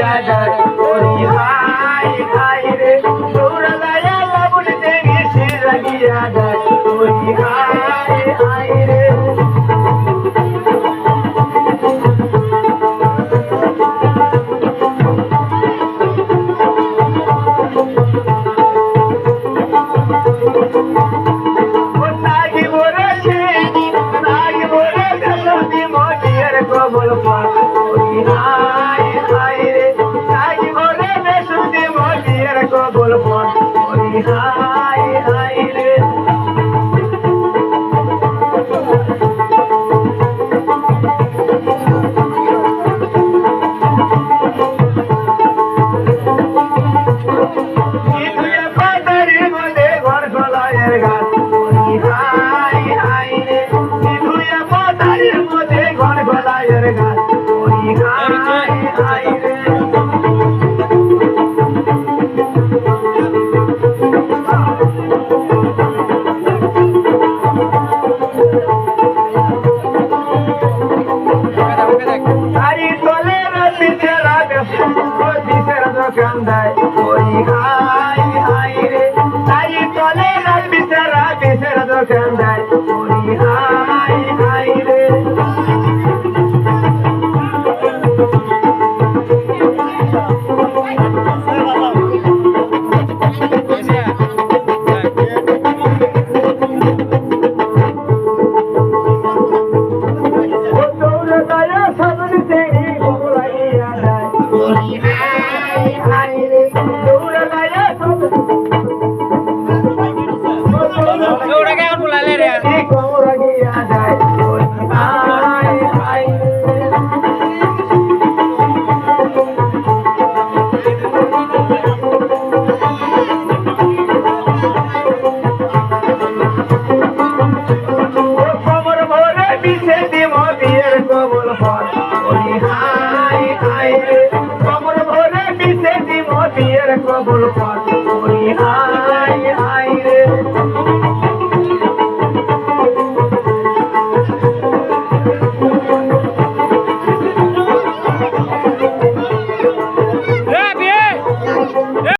يا دار পাগল মন হরিহা Wakanda. পাঠ করি না